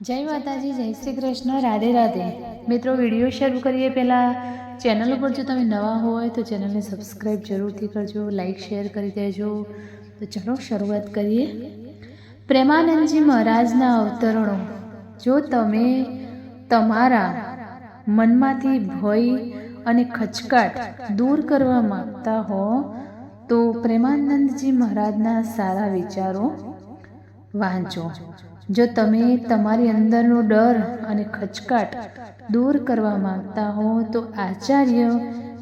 જય માતાજી, જય શ્રી કૃષ્ણ, રાધે રાધે. મિત્રો, વીડિયો શરૂ કરીએ પહેલાં. ચેનલ ઉપર જો તમે નવા હોય તો ચેનલને સબસ્ક્રાઈબ જરૂરથી કરજો લાઈક શેર કરી દેજો. તો ચલો શરૂઆત કરીએ. પ્રેમાનંદજી મહારાજના અવતરણો. જો તમે તમારા મનમાંથી ભય અને ખચકાટ દૂર કરવા માગતા હો, તો પ્રેમાનંદજી મહારાજના સારા વિચારો વાંચો. જો તમે તમારી અંદરનો ડર અને ખચકાટ દૂર કરવા માંગતા હો તો આચાર્ય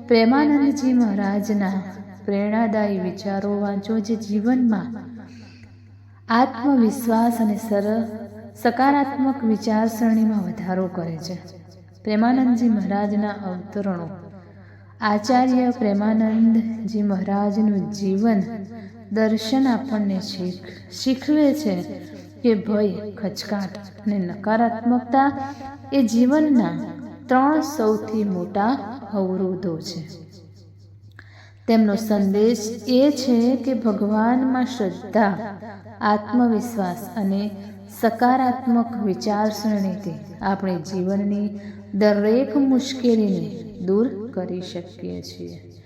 પ્રેમાનંદજી મહારાજના પ્રેરણાદાયી વિચારો વાંચો જે જીવનમાં આત્મવિશ્વાસ અને સરળ સકારાત્મક વિચારસરણીમાં વધારો કરે છે. પ્રેમાનંદજી મહારાજના અવતરણો. આચાર્ય પ્રેમાનંદજી મહારાજનું જીવન દર્શન આપણને શીખ, શીખવે છે કે ભય, ખચકાટ અને નકારાત્મકતા એ જીવનના ત્રણ સૌથી મોટા અવરોધો છે. તેમનો સંદેશ એ છે કે ભગવાનમાં શ્રદ્ધા, આત્મવિશ્વાસ અને સકારાત્મક વિચારસરણીથી આપણે જીવનની દરેક મુશ્કેલીને દૂર કરી શકીએ છીએ.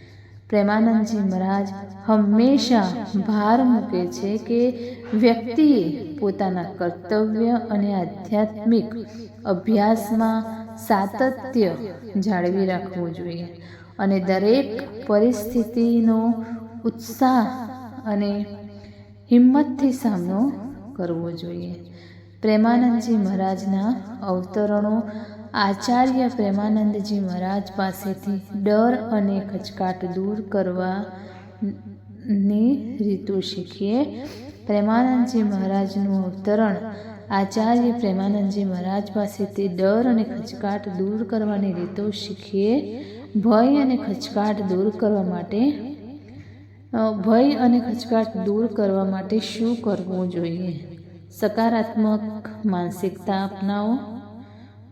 પ્રેમાનંદજી મહારાજ હંમેશા ભાર મૂકે છે કે વ્યક્તિએ પોતાના કર્તવ્ય અને આધ્યાત્મિક અભ્યાસમાં સાતત્ય જાળવી રાખવું જોઈએ અને દરેક પરિસ્થિતિનો ઉત્સાહ અને હિંમતથી સામનો કરવો જોઈએ. પ્રેમાનંદજી મહારાજના અવતરણો આચાર્ય પ્રેમાનંદજી મહારાજ પાસેથી ડર અને ખચકાટ દૂર કરવાની રીતો શીખીએ. પ્રેમાનંદજી મહારાજનું અવતરણ આચાર્ય પ્રેમાનંદજી મહારાજ પાસેથી ડર અને ખચકાટ દૂર કરવાની રીતો શીખીએ. ભય અને ખચકાટ દૂર કરવા માટે ભય અને ખચકાટ દૂર કરવા માટે શું કરવું જોઈએ? સકારાત્મક માનસિકતા અપનાવો.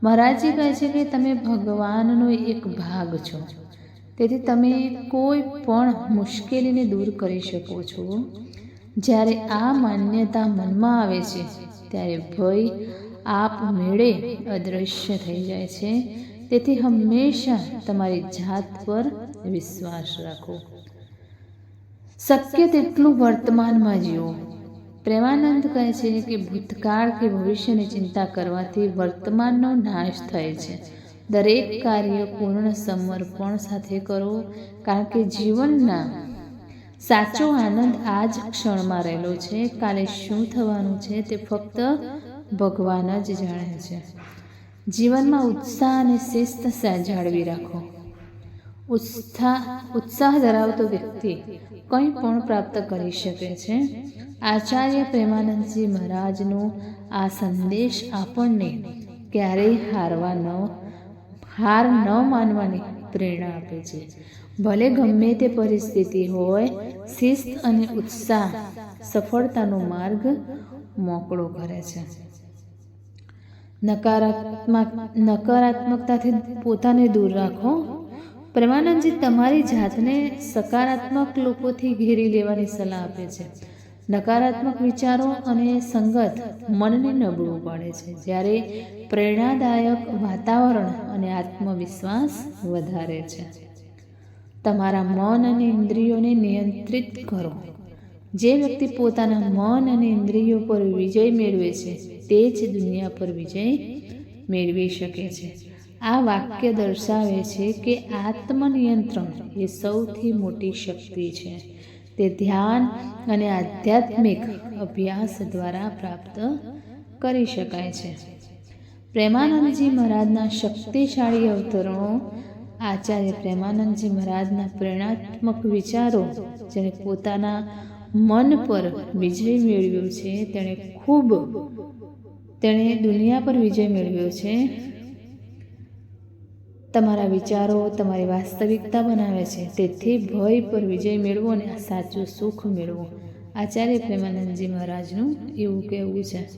મહારાજજી કહે છે કે તમે ભગવાનનો એક ભાગ છો. તેથી તમે કોઈ પણ મુશ્કેલીને દૂર કરી શકો છો. જ્યારે આ માન્યતા મનમાં આવે છે, ત્યારે ભય આપ મેળે અદૃશ્ય થઈ જાય છે. તેથી હંમેશા તમારી જાત પર વિશ્વાસ રાખો. શક્ય તેટલું વર્તમાનમાં જીવો. પ્રેમાનંદ કહે છે કે ભૂતકાળ કે ભવિષ્યની ચિંતા કરવાથી વર્તમાનનો નાશ થાય છે. દરેક કાર્ય પૂર્ણ સમર્પણ સાથે કરો, કારણ કે જીવનના સાચો આનંદ આ જ ક્ષણમાં રહેલો છે. કાલે શું થવાનું છે તે ફક્ત ભગવાન જ જાણે છે. જીવનમાં ઉત્સાહ અને શિસ્ત જાળવી રાખો. ઉત્સાહ ઉત્સાહ ધરાવતો વ્યક્તિ કંઈ પણ પ્રાપ્ત કરી શકે છે. આચાર્ય પ્રેમાનંદજી મહારાજનો આ સંદેશ આપણને ક્યારેય હારવા ન, હાર ન માનવાની પ્રેરણા આપે છે. ભલે ગમે તે પરિસ્થિતિ હોય, શિસ્ત અને ઉત્સાહ સફળતાનો માર્ગ મોકળો કરે છે. નકારાત્મક, નકારાત્મકતાથી પોતાને દૂર રાખો. પ્રેમાનંદજી તમારી જાતને સકારાત્મક લોકોથી ઘેરી લેવાની સલાહ આપે છે. નકારાત્મક વિચારો અને સંગત મનને નબળું પાડે છે. જ્યારે પ્રેરણાદાયક વાતાવરણ અને આત્મવિશ્વાસ વધારે છે. તમારા મન અને ઇન્દ્રિયોને નિયંત્રિત કરો. જે વ્યક્તિ પોતાના મન અને ઇન્દ્રિયો પર વિજય મેળવે છે, તે જ દુનિયા પર વિજય મેળવી શકે છે. આ વાક્ય દર્શાવે છે કે આત્મનિયંત્રણ એ સૌથી મોટી શક્તિ છે. તે ધ્યાન અને આધ્યાત્મિક અભ્યાસ દ્વારા પ્રાપ્ત કરી શકાય છે. પ્રેમાનંદજી મહારાજના શક્તિશાળી અવતરણો, આચાર્ય પ્રેમાનંદજી મહારાજના પ્રેરણાત્મક વિચારો જેણે પોતાના મન પર વિજય મેળવ્યો છે, તેણે ખૂબ, તેણે દુનિયા પર વિજય મેળવ્યો છે. તમારા વિચારો તમારી વાસ્તવિકતા બનાવે છે. તેથી ભય પર વિજય મેળવો અને સાચું સુખ મેળવો. આચાર્ય પ્રેમાનંદજી મહારાજનું એવું કહેવું છે.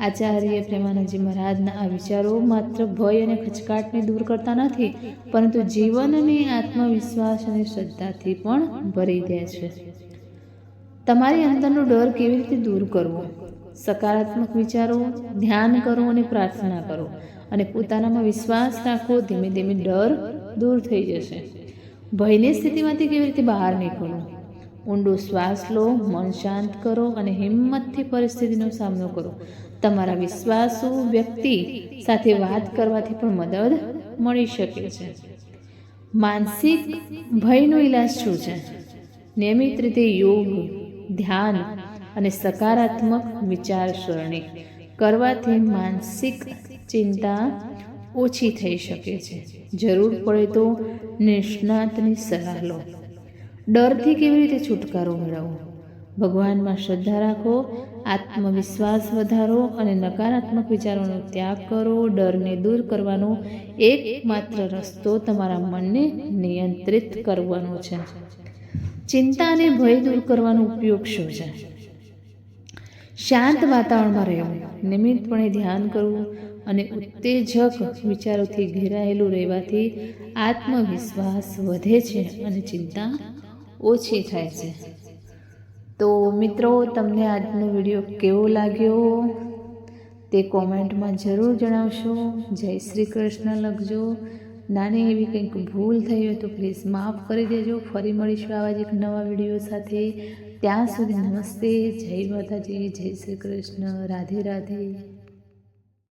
આચાર્ય પ્રેમાનંદજી મહારાજના આ વિચારો માત્ર ભય અને ખચકાટને દૂર કરતા નથી, પરંતુ જીવનને આત્મવિશ્વાસ અને શ્રદ્ધાથી પણ ભરી દે છે. તમારી અંદરનો ડર કેવી રીતે દૂર કરવો? સકારાત્મક વિચારો, ધ્યાન કરો અને પ્રાર્થના કરો. અને પોતાનામાં વિશ્વાસ રાખો, ધીમે ધીમે ડર દૂર થઈ જશે. ભયની સ્થિતિમાંથી કેવી રીતે બહાર નીકળો? ઊંડો શ્વાસ લો, મન શાંત કરો અને હિંમતથી પરિસ્થિતિનો સામનો કરો. તમારા વિશ્વાસુ વ્યક્તિ સાથે વાત કરવાથી પણ મદદ મળી શકે છે. માનસિક ભયનો ઈલાજ શું છે? નિયમિત રીતે યોગ, ધ્યાન અને સકારાત્મક વિચારસરણી કરવાથી માનસિક ચિંતા ઓછી થઈ શકે છે. જરૂર પડે તો નિષ્ણાતની સલાહ લો. ડરથી કેવી રીતે છુટકારો મેળવવો ભગવાનમાં શ્રદ્ધા રાખો, આત્મવિશ્વાસ વધારો અને નકારાત્મક વિચારોનો ત્યાગ કરો. ડરને દૂર કરવાનો એકમાત્ર રસ્તો તમારા મનને નિયંત્રિત કરવાનો છે. ચિંતા અને ભય દૂર કરવાનો ઉપયોગ શું છે? શાંત વાતાવરણમાં રહેવું, નિયમિતપણે ધ્યાન કરવું અને ઉત્તેજક વિચારોથી ઘેરાયેલું રહેવાથી આત્મવિશ્વાસ વધે છે અને ચિંતા ઓછી થાય છે. તો મિત્રો, તમને આજનો વીડિયો કેવો લાગ્યો? તે કોમેન્ટમાં જરૂર જણાવશો. જય શ્રી કૃષ્ણ, લખજો. નાની એવી કંઈક ભૂલ થઈ હોય તો પ્લીઝ માફ કરી દેજો. ફરી મળીશું આવા જ એક નવા વીડિયો સાથે. ત્યાં સુધી નમસ્તે. જય માતાજી, જય શ્રી કૃષ્ણ. રાધે રાધે.